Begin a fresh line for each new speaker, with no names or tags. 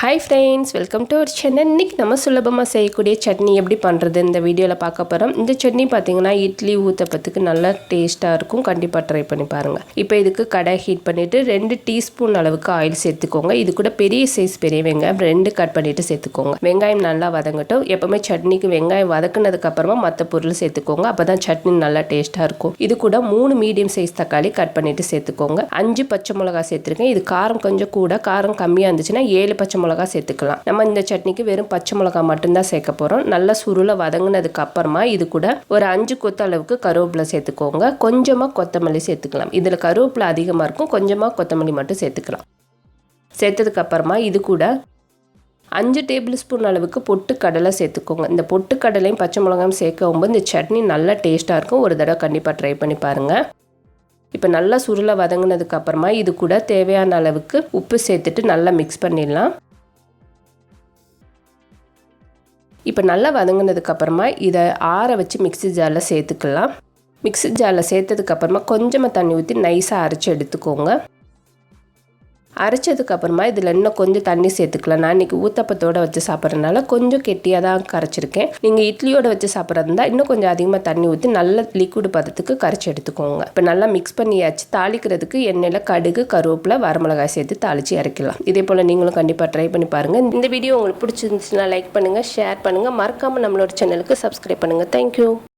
Hi friends welcome to our Chennai இன்றைக்கி நம்ம சுலபமாக செய்யக்கூடிய சட்னி எப்படி பண்ணுறது இந்த வீடியோவில் பார்க்க போகிறோம் இந்த சட்னி பார்த்தீங்கன்னா இட்லி ஊத்தப்பத்துக்கு நல்லா டேஸ்ட்டாக இருக்கும். கண்டிப்பாக ட்ரை பண்ணி பாருங்கள் இப்போ இதுக்கு கடை ஹீட் பண்ணிவிட்டு ரெண்டு டீஸ்பூன் அளவுக்கு ஆயில் சேர்த்துக்கோங்க. இது கூட பெரிய சைஸ் பெரிய வெங்காயம் ரெண்டு கட் பண்ணிவிட்டு சேர்த்துக்கோங்க. வெங்காயம் நல்லா வதங்கட்டும். எப்போவுமே சட்னிக்கு வெங்காயம் வதக்குனதுக்கப்புறமா மற்ற பொருள் சேர்த்துக்கோங்க. அப்போ தான் சட்னி நல்லா டேஸ்ட்டாக இருக்கும். இது கூட மூணு மீடியம் சைஸ் தக்காளி கட் பண்ணிவிட்டு சேர்த்துக்கோங்க. அஞ்சு பச்சை மிளகா சேர்த்துருக்கேன். இது காரம் கொஞ்சம் கூட காரம் கம்மியாக இருந்துச்சுன்னா ஏழு பச்சை மிளகா சேர்த்துக்கலாம். நம்ம இந்த சட்னிக்கு வெறும் பச்சை மிளகா மட்டும்தான் சேர்க்க போகிறோம் நல்லா சுருளை வதங்கினதுக்கு அப்புறமா இது கூட ஒரு அஞ்சு கொத்த அளவுக்கு கருவேப்பிலை சேர்த்துக்கோங்க. கொஞ்சமாக கொத்தமல்லி சேர்த்துக்கலாம். இதில் கருவேப்பிலை அதிகமாக இருக்கும். கொஞ்சமாக கொத்தமல்லி மட்டும் சேர்த்துக்கலாம். சேர்த்ததுக்கு அப்புறமா இது கூட அஞ்சு டேபிள் ஸ்பூன் அளவுக்கு பொட்டு கடலை சேர்த்துக்கோங்க. இந்த பொட்டு கடலையும் பச்சை மிளகாயும் சேர்க்கவும் இந்த சட்னி நல்லா டேஸ்ட்டாக இருக்கும். ஒரு தடவை கண்டிப்பாக ட்ரை பண்ணி பாருங்கள் இப்போ நல்லா சுருளை வதங்கினதுக்கு அப்புறமா இது கூட தேவையான அளவுக்கு உப்பு சேர்த்துட்டு நல்லா மிக்ஸ் பண்ணிடலாம். இப்போ நல்லா வதங்கினதுக்கு அப்புறமா இதை ஆற வச்சு மிக்ஸி ஜாரில் சேர்த்துக்கலாம். மிக்ஸி ஜாரில் சேர்த்ததுக்கப்புறமா கொஞ்சமாக தண்ணி ஊற்றி நைஸாக அரைச்சி எடுத்துக்கோங்க. அரைச்சதுக்கு அப்புறமா இதில் இன்னும் கொஞ்சம் தண்ணி சேர்த்துக்கலாம். நான் இன்றைக்கி ஊத்தப்பத்தோடு வச்சு சாப்பிட்றதுனால கொஞ்சம் கெட்டியாக தான் கரைச்சிருக்கேன். நீங்கள் இட்லியோட வச்சு சாப்பிட்றதா இன்னும் கொஞ்சம் அதிகமாக தண்ணி ஊற்றி நல்ல லிக்விட் பதத்துக்கு கரைச்சி எடுத்துக்கோங்க. இப்போ நல்லா மிக்ஸ் பண்ணியாச்சு. தாளிக்கிறதுக்கு எண்ணெயில் கடுகு கருவேப்பிலை வரமிளகாய் சேர்த்து தாளித்து இறக்கலாம் இதே போல் நீங்களும் கண்டிப்பாக ட்ரை பண்ணி பாருங்கள் இந்த வீடியோ உங்களுக்கு பிடிச்சிருந்துச்சுன்னா லைக் பண்ணுங்கள் ஷேர் பண்ணுங்கள் மறக்காமல் நம்மளோட சேனலுக்கு சப்ஸ்கிரைப் பண்ணுங்கள் தேங்க்யூ